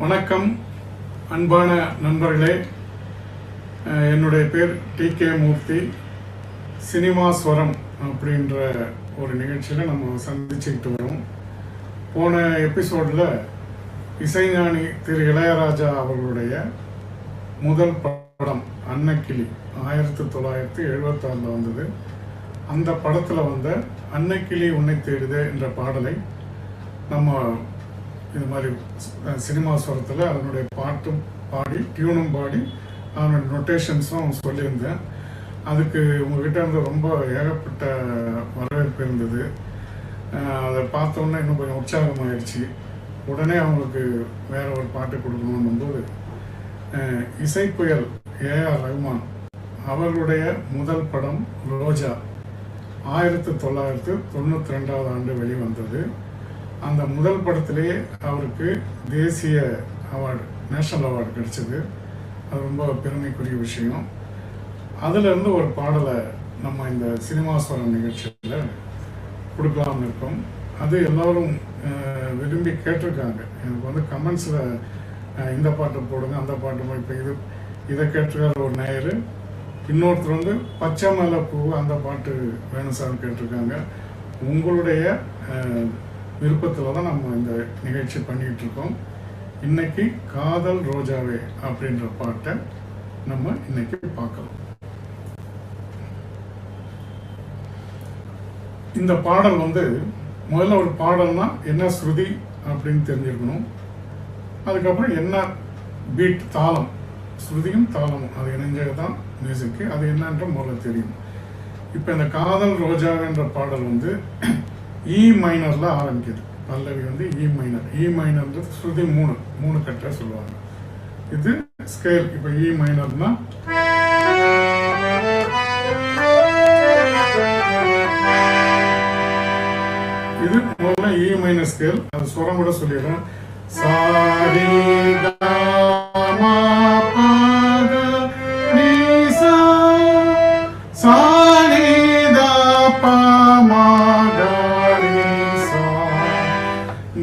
வணக்கம் அன்பான நண்பர்களே. என்னுடைய பேர் டி கே மூர்த்தி. சினிமா ஸ்வரம் அப்படின்ற ஒரு நிகழ்ச்சியில் நம்ம சந்திச்சுக்கிட்டு வரோம். போன எபிசோடில் இசைஞானி திரு இளையராஜா அவர்களுடைய முதல் படம் அன்னக்கிளி ஆயிரத்தி தொள்ளாயிரத்தி எழுபத்தாறில் வந்தது. அந்த படத்தில் வந்த அன்னக்கிளி உன்னை தேடுதே என்ற பாடலை நம்ம இது மாதிரி சினிமா ஸ்வரத்தில் அதனுடைய பாட்டும் பாடி டியூனும் பாடி அதனுடைய நொட்டேஷன்ஸும் சொல்லியிருந்தேன். அதுக்கு உங்ககிட்ட இருந்து ரொம்ப ஏகப்பட்ட வரவேற்பு இருந்தது. அதை பார்த்தோன்னே இன்னும் கொஞ்சம் உற்சாகமாயிடுச்சு உடனே அவங்களுக்கு வேற ஒரு பாட்டு கொடுக்கணும்னு போது இசைப்புயல் ஏ ஏஆர் ரஹ்மான் அவர்களுடைய முதல் படம் ரோஜா ஆயிரத்தி தொள்ளாயிரத்து தொண்ணூற்றி ரெண்டாவது ஆண்டு வெளிவந்தது. அந்த முதல் படத்திலேயே அவருக்கு தேசிய அவார்டு நேஷனல் அவார்டு கிடைச்சது. அது ரொம்ப பெருமைக்குரிய விஷயம். அதிலிருந்து ஒரு பாடலை நம்ம இந்த சினிமாஸ்வரம் நிகழ்ச்சியில் கொடுக்கலாம்னு இருக்கோம். அது எல்லோரும் விரும்பி கேட்டிருக்காங்க. எனக்கு வந்து கமெண்ட்ஸில் இந்த பாட்டை போடுங்க அந்த பாட்டு இப்போ இது இதை கேட்டிருக்காரு ஒரு நேயர். இன்னொருத்தர் வந்து பச்சை மலை பூ அந்த பாட்டு வேணும் சார் கேட்டிருக்காங்க. உங்களுடைய விருப்பத்தில் தான் நம்ம இந்த நிகழ்ச்சி பண்ணிகிட்டு இருக்கோம் இன்னைக்கு காதல் ரோஜாவே அப்படின்ற பாட்டை நம்ம இன்னைக்கு பார்க்கலாம். இந்த பாடல் வந்து முதல்ல ஒரு பாடல்னா என்ன ஸ்ருதி அப்படின்னு தெரிஞ்சிருக்கணும். அதுக்கப்புறம் என்ன பீட் தாளம்? ஸ்ருதியும் தாளமும். அது இணைஞ்சது தான் மியூசிக்கு அது என்னன்ற முதல்ல தெரியும். இப்போ இந்த காதல் ரோஜாவேன்ற பாடல் வந்து E இ மைனரில் ஆரம்பிக்குது. பல்லவி வந்து இ மைனர் இ மைனர்ன்றது ஸ்ருதி மூணு. மூணு கட்ட சொல்லுவாங்க. இது ஸ்கேல் இப்போ இ மைனர்னா இது முதல்ல இ மைனர் ஸ்கேல் அது சுரம் கூட சொல்லிடுறேன். சாரி கமா பத நீ சா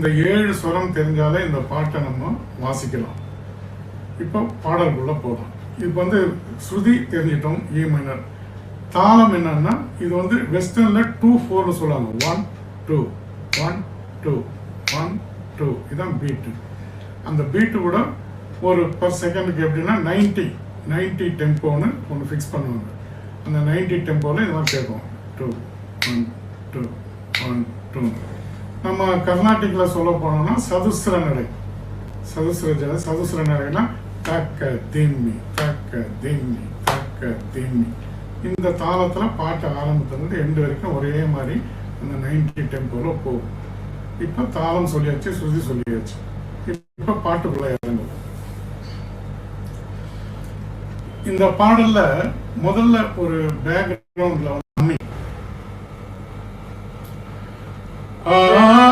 இந்த ஏழு ஸ்வரம் தெரிஞ்சாலே இந்த பாட்டை நம்ம வாசிக்கலாம். இப்போ பாடல்குள்ளே போதும் இப்போ வந்து ஸ்ருதி தெரிஞ்சிட்டோம் e ஏ மைனர் தாளம் என்னன்னா இது வந்து வெஸ்டர்ன்ல டூ ஃபோர்னு சொல்லுவாங்க. One two one two one two இதுதான் பீட்டு அந்த பீட்டு கூட ஒரு பர் செகண்டுக்கு எப்படின்னா நைன்டி நைன்டி டெம்போன்னு ஒன்று ஃபிக்ஸ் பண்ணுவாங்க. அந்த நைன்டி டெம்போவில் இதெல்லாம் கேட்கும் two one two one two நம்ம கர்நாடிக்கில் சொல்ல போனோம்னா சதுஸ்ர நடை சதுஸ்ர ஜாதி சதுஸ்ர நடைனா தக்க திம்மி தக்க திம்மி தக்க திம்மி இந்த தாளத்தில் பாட்டு ஆரம்பத்துலேருந்து எண்டு வரைக்கும் ஒரே மாதிரி அந்த நைன்டி டெம்போவில் போகும். இப்போ தாளம் சொல்லியாச்சு சுருதி சொல்லியாச்சு. இப்போ பாட்டுக்குள்ள இறங்கும் இந்த பாடல்ல முதல்ல ஒரு பேக்ரவுண்ட்ல வந்து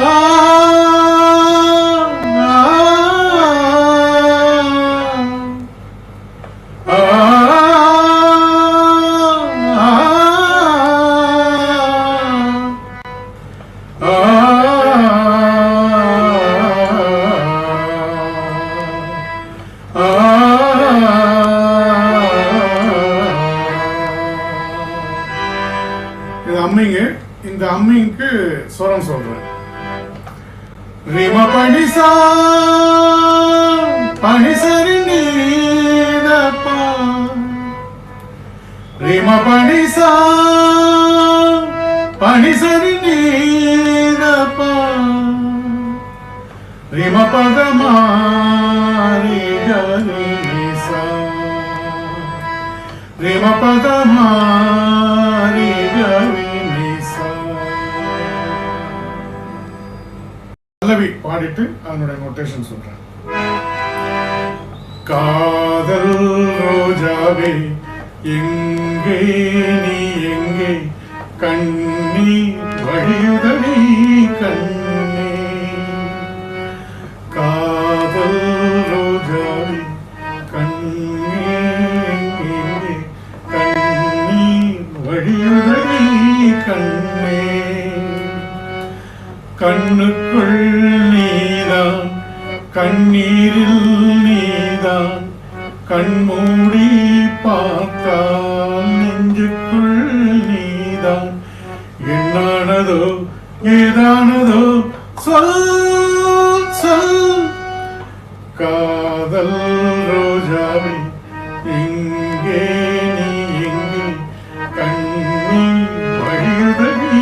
ரிம பதமாரி கனிசா பல்லவி பாடிட்டு அதனுடைய நோட்டேஷன் சொல்றேன் காதல் ரோஜாவே எங்கே நீ எங்கே கண்ணி வழியுதடி கண்ணே கண்ணில் நீதான் கண்மூடி பார்த்தால் நெஞ்சுக்குள் நீதான் என்னானதோ ஏதானதோ சொல் சொல். காதல் ரோஜாவை இங்கே நீ எங்கே? கண்ணீர் வழியுதவி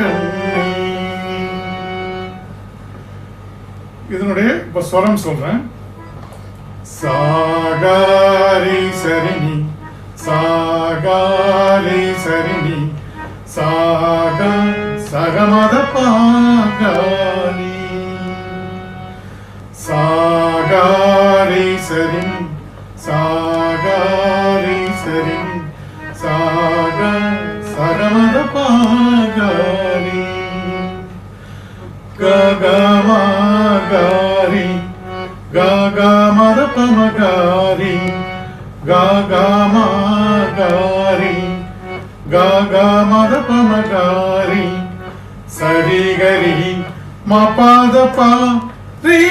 கண்ணே. இதனுடைய இப்ப ஸ்வரம் சொல்றேன். సాగారి సరిని సాగారి సరిని సాగ సగమద పాగా. గగమరపమగారి గగమగారి గగమరపమగారి సరిగరి మపాదప ரீ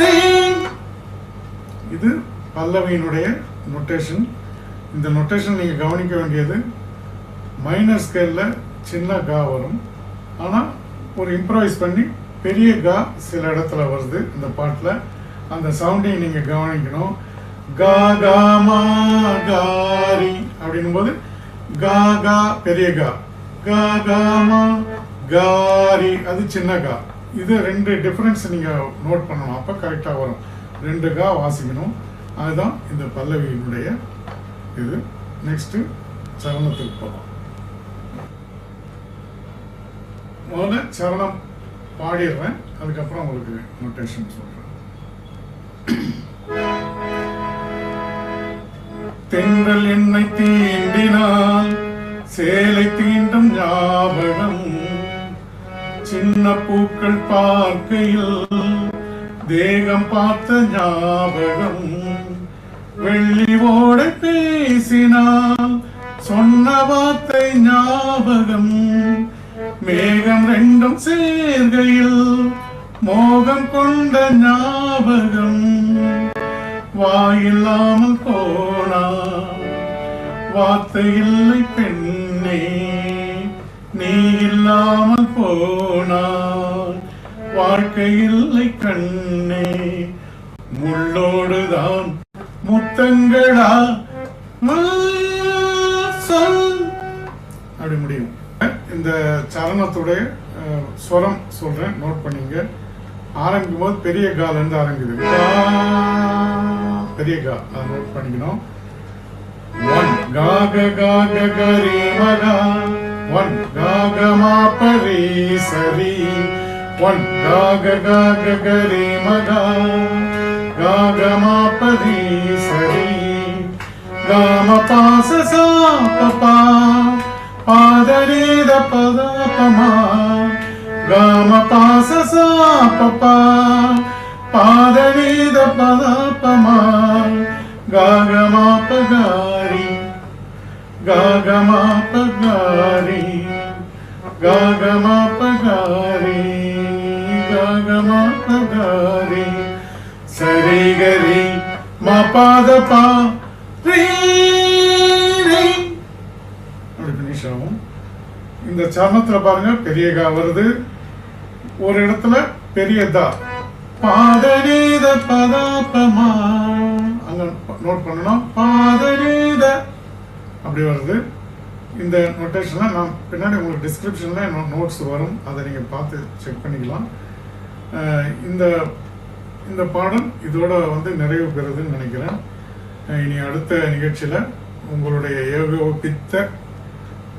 ரீ. இது பல்லவியினுடைய நொட்டேஷன் இந்த நொட்டேஷன் நீங்கள் கவனிக்க வேண்டியது மைனர் ஸ்கேலில் சின்ன கா வரும் ஆனால் ஒரு இம்ப்ரவைஸ் பண்ணி பெரிய கா சில இடத்துல வருது இந்த பாட்டில் அந்த சவுண்டையும் நீங்கள் கவனிக்கணும். கா கா மா காரி அப்படின்னும் போது கா கா பெரிய கா. கா கா மா காரி அது சின்ன கா. இது ரெண்டு டிஃப்ரென்ஸ் நீங்கள் நோட் பண்ணணும். அப்போ கரெக்டாக வரும். ரெண்டு கா வாசிக்கணும். அதுதான் இந்த பல்லவியினுடைய இது. நெக்ஸ்ட்டு சரணத்துக்கு போகலாம் முதல்ல சரணம் பாடிடுறேன். அதுக்கப்புறம் உங்களுக்கு நோட்டேஷன் சொல்கிறேன் தென்றல் என்னை தீண்டினால் சேலை தீண்டும் ஞாபகம் சின்ன பூக்கள் பார்க்கையில் தேகம் பார்த்த ஞாபகம். வெள்ளி ஓட பேசினால் சொன்ன வார்த்தை ஞாபகம். மேகம் ரெண்டும் சேர்கையில் மோகம் கொண்ட ஞாபகம். வாயில்லாமல் போனா வார்த்தை இல்லை பெண்ணே நீ இல்லாமல் போனால் வாழ்க்கை இல்லை கண்ணே. முள்ளோடுதான் முத்தங்களா? அப்படி முடியும். இந்த சரணத்துடைய அஹ், ஸ்வரம் சொல்றேன் நோட் பண்ணிங்க. ஆரம்பிக்கும் போது பெரிய கால இருந்து ஆரம்பிக்குது. பெரிய கா அதை நோட் பண்ணிக்கணும். ஒன். காக காக கரி மகா ஒன். காக மாப்பரி சரி. ஒன். காக காக கரி மகா காக மாப்பரி சரி. காம பாச சா பபா பாதரீத பதபமா காம பாச சா பபா பாதரீத பத பமா காகமா பகாரி காகமா பகாரி காகமா பகாரி காகமா பகாரி சரி மா பாத பா இந்த சரணத்துல பாருங்க பெரியகா வருது ஒரு இடத்துல பெரியதா பாதரீத பதாபமா அங்க நோட் பண்ணணும். பாதரீத. அப்படி வருது. இந்த நோட்டேஷன்ல நான் பின்னாடி உங்களுக்கு டிஸ்கிரிப்ஷன்ல நோட்ஸ் வரும். அதை நீங்க பார்த்து செக் பண்ணிக்கலாம். அஹ் இந்த இந்த பாடல் இதோட வந்து நிறைவு பெறுதுன்னு நினைக்கிறேன். இனி அடுத்த நிகழ்ச்சியில உங்களுடைய ஏகோபித்த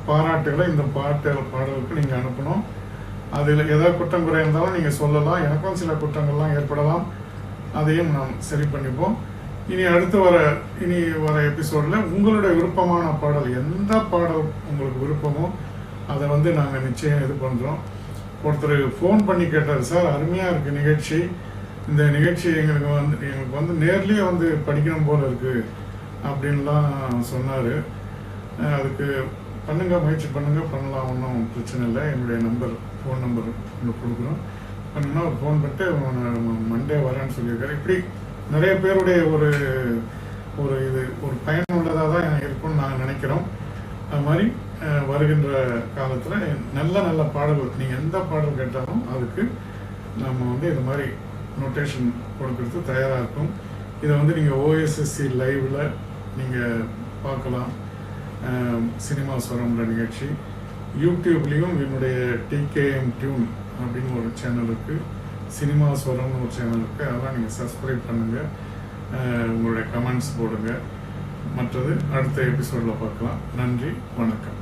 பாராட்டுகளை இந்த பாட்டு பாடலுக்கு நீங்கள் அனுப்பணும். அதில் ஏதாவது குற்றம் குறை இருந்தாலும் நீங்கள் சொல்லலாம். எனக்கும் சில குற்றங்கள்லாம் ஏற்படலாம். அதையும் நாம் சரி பண்ணிப்போம். இனி அடுத்து வர இனி வர எபிசோடில் உங்களுடைய விருப்பமான பாடல் எந்த பாடல் உங்களுக்கு விருப்பமோ அதை வந்து நாங்கள் நிச்சயம் இது பண்ணுறோம். ஒருத்தர் ஃபோன் பண்ணி கேட்டார் சார் அருமையாக இருக்குது நிகழ்ச்சி. இந்த நிகழ்ச்சி எங்களுக்கு வந்து எங்களுக்கு வந்து நேர்லேயே வந்து படிக்கணும் போல் இருக்குது அப்படின்லாம் சொன்னார். அதுக்கு பண்ணுங்கள் முயற்சி பண்ணுங்கள் பண்ணலாம் ஒன்றும் பிரச்சனை இல்லை. என்னுடைய நம்பர் ஃபோன் நம்பர் உங்களுக்கு கொடுக்குறோம். பண்ணுன்னா ஃபோன் பண்ணிட்டு மண்டே வரேன்னு சொல்லியிருக்காரு. இப்படி நிறைய பேருடைய ஒரு ஒரு இது ஒரு பயனுள்ளதாக தான் இருக்கும்னு நாங்கள் நினைக்கிறோம். அது மாதிரி வருகின்ற காலத்தில் நல்ல நல்ல பாடல்கள் நீங்கள் எந்த பாடல் கேட்டாலும் அதுக்கு நம்ம வந்து இது மாதிரி நோட்டேஷன் கொடுக்கறது தயாராக இருக்கும். இதை வந்து நீங்கள் ஓஎஸ்எஸ்சி லைவில் நீங்கள் பார்க்கலாம். சினிமா ஸ்வரம்ன்ற நிகழ்ச்சி. யூடியூப்லேயும் என்னுடைய டிகேஎம் டியூன் அப்படின்னு ஒரு சேனல் இருக்குது சினிமா ஸ்வரம்னு ஒரு சேனல் இருக்குது அதெல்லாம் நீங்கள் சப்ஸ்கிரைப் பண்ணுங்கள் உங்களுடைய கமெண்ட்ஸ் போடுங்க. மற்றது அடுத்த எபிசோடில் பார்க்கலாம். நன்றி வணக்கம்.